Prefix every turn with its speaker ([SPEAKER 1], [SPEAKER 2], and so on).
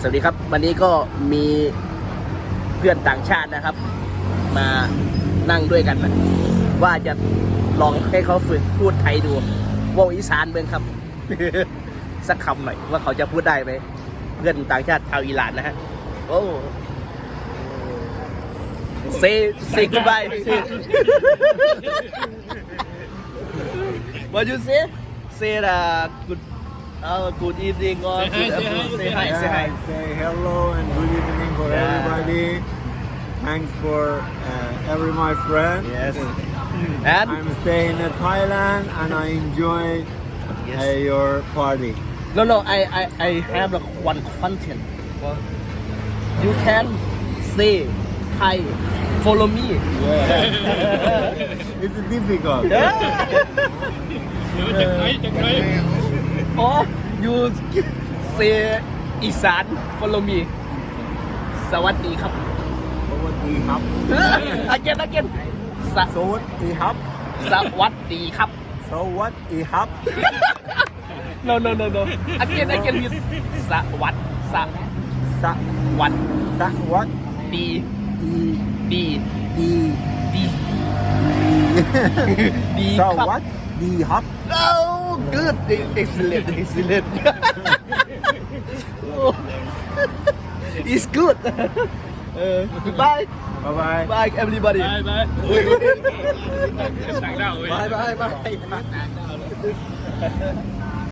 [SPEAKER 1] สวัสดีครับวันนี้ก็มีเพื่อนต่างชาตินะครับ มานั่งด้วยกันนะว่าจะลองให้เขาฝึกพูดไทยดูว่าอีสานเมืองครับสักคำหน่อยว่าเขาจะพูดได้ไหมเพื่อนต่างชาติชาวอิหร่านนะฮะ โอ้เซเิกูบายว่าจะเซ
[SPEAKER 2] เซระกู Oh, good evening
[SPEAKER 1] or Say hi, say hi, Say hi, say hi.
[SPEAKER 2] say hello and good evening for Yeah. everybody. Thanks for uh, every my friend. Yes. And I'm staying in Thailand and I enjoy Yes. uh, your party.
[SPEAKER 1] no, no, I, I, I have a one content. You can say hi, follow me. Yeah.
[SPEAKER 2] it's difficult.
[SPEAKER 1] Yeah. โอ้ยูเซอีสานฟอลโลมีสวัสดีครับ
[SPEAKER 2] สวัสดีครับอาเกนอาเกนสวัสดีครับ
[SPEAKER 1] สวัสดีครับ
[SPEAKER 2] สวัสดีครับ
[SPEAKER 1] no no no no อาเกนอาเกนสวัสด
[SPEAKER 2] สสวัสดี สวัสดีดี
[SPEAKER 1] ดีดี
[SPEAKER 2] ดีดีสวัสดีครับ
[SPEAKER 1] Good. Excellent. Excellent. oh. It's good. Uh, bye. Bye bye. Bye everybody.
[SPEAKER 2] bye bye bye. bye, bye.